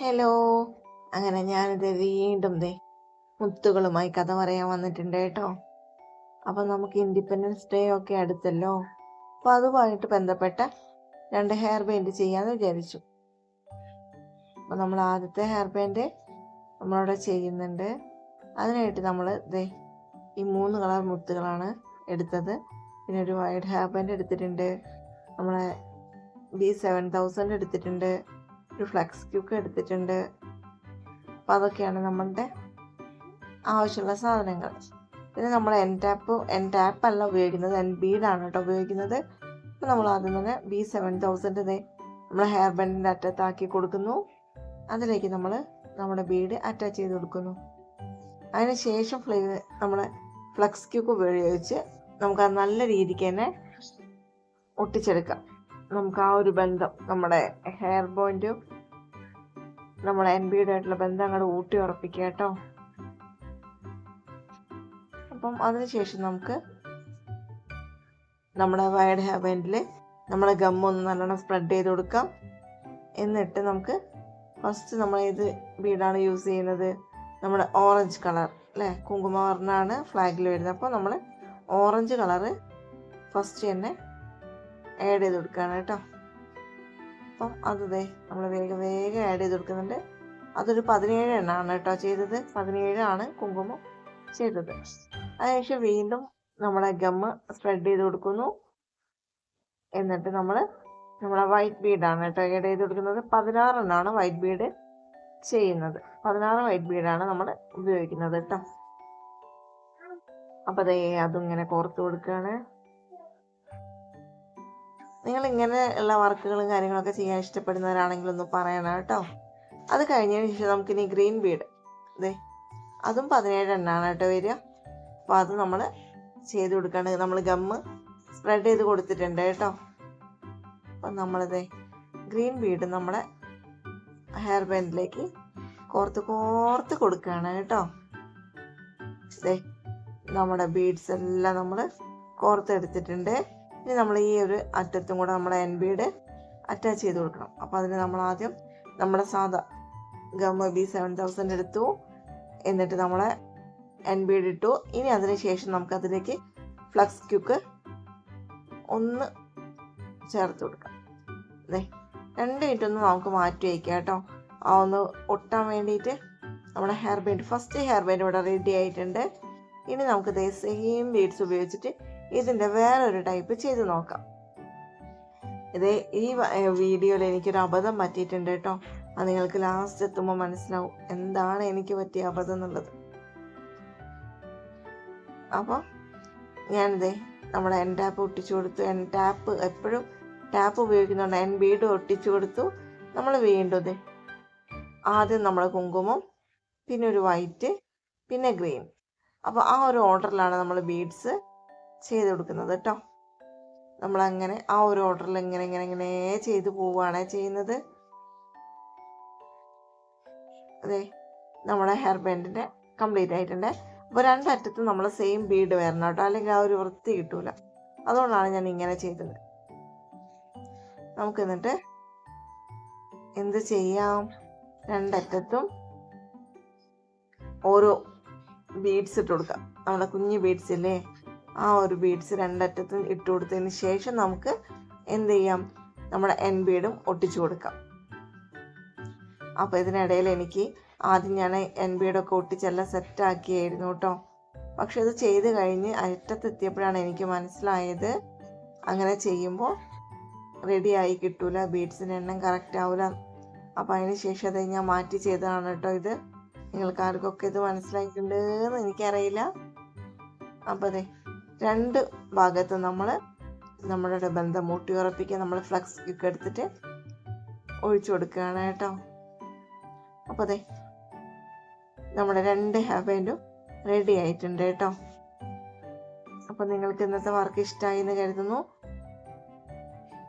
Hello. അങ്ങനെ ഞാനിത് വീണ്ടും ദേ മുത്തുകളുമായി കഥ പറയാൻ വന്നിട്ടുണ്ട് കേട്ടോ. അപ്പം നമുക്ക് ഇൻഡിപെൻഡൻസ് ഡേ ഒക്കെ അടുത്തല്ലോ. അപ്പം അതുമായിട്ട് ബന്ധപ്പെട്ട രണ്ട് ഹെയർ ബാൻഡ് ചെയ്യാമെന്ന് വിചാരിച്ചു. അപ്പം നമ്മൾ ആദ്യത്തെ ഹെയർ ബാൻഡ് നമ്മളവിടെ ചെയ്യുന്നുണ്ട്. അതിനായിട്ട് നമ്മൾ ദേ ഈ മൂന്ന് കളർ മുത്തുകളാണ് എടുത്തത്. പിന്നെ ഒരു വൈഡ് ഹെയർ ബാൻഡ് എടുത്തിട്ടുണ്ട്. നമ്മളെ ബി സെവൻ തൗസൻഡ് എടുത്തിട്ടുണ്ട്. ഒരു ഫ്ലെക്സ് ക്യൂക്ക് എടുത്തിട്ടുണ്ട്. അപ്പം അതൊക്കെയാണ് നമ്മളുടെ ആവശ്യമുള്ള സാധനങ്ങൾ. പിന്നെ നമ്മൾ എൻ ടാപ്പ് എൻ ടാപ്പ് അല്ല ഉപയോഗിക്കുന്നത്. എൻ ബീഡാണ് കേട്ടോ ഉപയോഗിക്കുന്നത്. അപ്പം നമ്മൾ ആദ്യം തന്നെ ബി സെവൻ തൗസൻഡ് ഇതേ നമ്മൾ ഹെയർ ബാൻഡിന്റെ അറ്റത്താക്കി കൊടുക്കുന്നു. അതിലേക്ക് നമ്മൾ നമ്മുടെ ബീഡ് അറ്റാച്ച് ചെയ്ത് കൊടുക്കുന്നു. അതിന് ശേഷം ഫ്ലേ നമ്മൾ ഫ്ലക്സ് ക്യൂക്ക് ഉപയോഗിച്ച് നമുക്ക് നല്ല രീതിക്ക് തന്നെ ഒട്ടിച്ചെടുക്കാം. നമുക്ക് ആ ഒരു ബന്ധം നമ്മുടെ ഹെയർ ബോയിന്റും നമ്മുടെ എൻ ബിയുടെ ആയിട്ടുള്ള ബന്ധം അങ്ങോട്ട് ഊട്ടി ഉറപ്പിക്കുക കേട്ടോ. അപ്പം അതിനുശേഷം നമുക്ക് നമ്മുടെ വയർഡ് ഹെയർ ബാൻഡിൽ നമ്മുടെ ഗം ഒന്ന് നല്ലോണം സ്പ്രെഡ് ചെയ്ത് കൊടുക്കാം. എന്നിട്ട് നമുക്ക് ഫസ്റ്റ് നമ്മൾ ഏത് ബീഡാണ് യൂസ് ചെയ്യുന്നത്? നമ്മുടെ ഓറഞ്ച് കളർ അല്ലേ കുങ്കുമവർണാണ് ഫ്ലാഗിൽ വരുന്നത്. അപ്പോൾ നമ്മൾ ഓറഞ്ച് കളറ് ഫസ്റ്റ് തന്നെ ആഡ് ചെയ്ത് കൊടുക്കുകയാണ് കേട്ടോ. അപ്പം അത് നമ്മൾ വേഗം വേഗം ആഡ് ചെയ്ത് കൊടുക്കുന്നുണ്ട്. അതൊരു പതിനേഴ് എണ്ണമാണ് കേട്ടോ ചെയ്തത്. പതിനേഴാണ് കുങ്കുമം ചെയ്തത്. അതിനുശേഷം വീണ്ടും നമ്മളെ ഗമ്മ് സ്പ്രെഡ് ചെയ്ത് കൊടുക്കുന്നു. എന്നിട്ട് നമ്മൾ നമ്മളെ വൈറ്റ് ബീഡാണ് കേട്ടോ ആഡ് ചെയ്ത് കൊടുക്കുന്നത്. പതിനാറെണ്ണമാണ് വൈറ്റ് ബീഡ് ചെയ്യുന്നത്. പതിനാറ് വൈറ്റ് ബീഡാണ് നമ്മൾ ഉപയോഗിക്കുന്നത് കേട്ടോ. അപ്പോൾ അതേ അതും ഇങ്ങനെ കോർത്ത് കൊടുക്കുകയാണ്. നിങ്ങൾ ഇങ്ങനെ ഉള്ള വർക്കുകളും കാര്യങ്ങളൊക്കെ ചെയ്യാൻ ഇഷ്ടപ്പെടുന്നവരാണെങ്കിൽ ഒന്ന് പറയണം കേട്ടോ. അത് കഴിഞ്ഞതിന് ശേഷം നമുക്കിനി ഗ്രീൻ ബീഡ്. അതെ അതും പതിനേഴ് എണ്ണാണ് കേട്ടോ വരിക. അപ്പോൾ അത് നമ്മൾ ചെയ്ത് കൊടുക്കാണ് നമ്മൾ ഗമ്മ് സ്പ്രെഡ് ചെയ്ത് കൊടുത്തിട്ടുണ്ട് കേട്ടോ. അപ്പം നമ്മളിതേ ഗ്രീൻ ബീഡ് നമ്മളെ ഹെയർ ബാൻഡിലേക്ക് കോർത്ത് കോർത്ത് കൊടുക്കുകയാണ് കേട്ടോ. ഇതേ നമ്മുടെ ബീഡ്സ് എല്ലാം നമ്മൾ കോർത്തെടുത്തിട്ടുണ്ട്. ഇനി നമ്മൾ ഈ ഒരു അറ്റത്തും കൂടെ നമ്മൾ എൻ ബിയുടെ അറ്റാച്ച് ചെയ്ത് കൊടുക്കണം. അപ്പോൾ അതിന് നമ്മൾ ആദ്യം നമ്മുടെ സാധാ ഗമ്മ ബി സെവൻ തൗസൻഡ് എടുത്തു. എന്നിട്ട് നമ്മളെ എൻ ബിയുടെ ഇട്ടു. ഇനി അതിന് ശേഷം നമുക്ക് അതിലേക്ക് ഫ്ലക്സ് ക്യൂക്ക് ഒന്ന് ചേർത്ത് കൊടുക്കാം. അതെ രണ്ട് മിനിറ്റ് ഒന്ന് നമുക്ക് മാറ്റി വയ്ക്കാം കേട്ടോ. ആ ഒന്ന് ഒട്ടാൻ വേണ്ടിയിട്ട് നമ്മുടെ hair band first hair band ഇവിടെ റെഡി ആയിട്ടുണ്ട്. ഇനി നമുക്ക് ദേ സെയിം ബീഡ്സ് ഉപയോഗിച്ചിട്ട് ഇതിന്റെ വേറൊരു ടൈപ്പ് ചെയ്ത് നോക്കാം. ഇത് ഈ വീഡിയോയിൽ എനിക്കൊരു അബദ്ധം പറ്റിയിട്ടുണ്ട് കേട്ടോ അത് നിങ്ങൾക്ക് ലാസ്റ്റ് എത്തുമ്പോൾ മനസ്സിലാവും എന്താണ് എനിക്ക് പറ്റിയ അബദ്ധം എന്നുള്ളത്. അപ്പോൾ ഞാനിതേ നമ്മുടെ എൻ ടാപ്പ് ഒട്ടിച്ചു കൊടുത്തു. എൻ ടാപ്പ് എപ്പോഴും ടാപ്പ് ഉപയോഗിക്കുന്നുണ്ട് എൻ ബീഡ് ഒട്ടിച്ചു കൊടുത്തു. നമ്മൾ വീണ്ടും ഇതേ ആദ്യം നമ്മൾ കുങ്കുമം പിന്നെ ഒരു വൈറ്റ് പിന്നെ ഗ്രീൻ അപ്പോൾ ആ ഒരു ഓർഡറിലാണ് നമ്മൾ ബീഡ്സ് ചെയ്ത് കൊടുക്കുന്നത് കേട്ടോ. നമ്മളങ്ങനെ ആ ഒരു ഓർഡറിൽ ഇങ്ങനെ ഇങ്ങനെ ഇങ്ങനെ ചെയ്ത് പോവുകയാണ് ചെയ്യുന്നത്. അതെ നമ്മുടെ ഹെയർ ബാൻഡിന്റെ കംപ്ലീറ്റ് ആയിട്ടുണ്ട്. അപ്പോൾ രണ്ടറ്റത്ത് നമ്മൾ സെയിം ബീഡ് വരണം കേട്ടോ. അല്ലെങ്കിൽ ആ ഒരു വൃത്തി കിട്ടൂല. അതുകൊണ്ടാണ് ഞാൻ ഇങ്ങനെ ചെയ്തത്. നമുക്ക് എന്നിട്ട് എന്ത് ചെയ്യാം? രണ്ടറ്റത്തും ഓരോ ബീഡ്സ് ഇട്ട് കൊടുക്കാം. നമ്മുടെ കുഞ്ഞു ബീഡ്സ് ഇല്ലേ? ആ ഒരു ബീഡ്സ് രണ്ടറ്റത്തും ഇട്ട് കൊടുത്തതിന് ശേഷം നമുക്ക് എന്ത് ചെയ്യാം? നമ്മുടെ എൻ ബീഡും ഒട്ടിച്ചു കൊടുക്കാം. അപ്പോൾ ഇതിനിടയിൽ എനിക്ക് ആദ്യം ഞാൻ എൻ ബീഡൊക്കെ ഒട്ടിച്ചെല്ലാം സെറ്റാക്കിയായിരുന്നു കേട്ടോ. പക്ഷെ ഇത് ചെയ്ത് കഴിഞ്ഞ് അറ്റത്തെത്തിയപ്പോഴാണ് എനിക്ക് മനസ്സിലായത്. അങ്ങനെ ചെയ്യുമ്പോൾ റെഡിയായി കിട്ടൂല ബീഡ്സിന്റെ എണ്ണം കറക്റ്റ് ആവില്ല അപ്പോൾ അതിന് ശേഷം അത് ഞാൻ മാറ്റി ചെയ്തതാണ് കേട്ടോ ഇത്. നിങ്ങൾക്ക് ആർക്കൊക്കെ ഇത് എന്ന് എനിക്കറിയില്ല. അപ്പോൾ അതെ രണ്ട് ഭാഗത്ത് നമ്മൾ നമ്മളുടെ ബന്ധം മൂട്ടി ഉറപ്പിക്കാൻ നമ്മൾ ഫ്ലക്സ് ഒക്കെ എടുത്തിട്ട് ഒഴിച്ചു കൊടുക്കുകയാണ് കേട്ടോ. അപ്പോൾ അതെ നമ്മുടെ രണ്ട് ബാൻഡും റെഡി ആയിട്ടുണ്ട് കേട്ടോ. അപ്പോൾ നിങ്ങൾക്ക് ഇന്നത്തെ വർക്ക് ഇഷ്ടമായി എന്ന് കരുതുന്നു.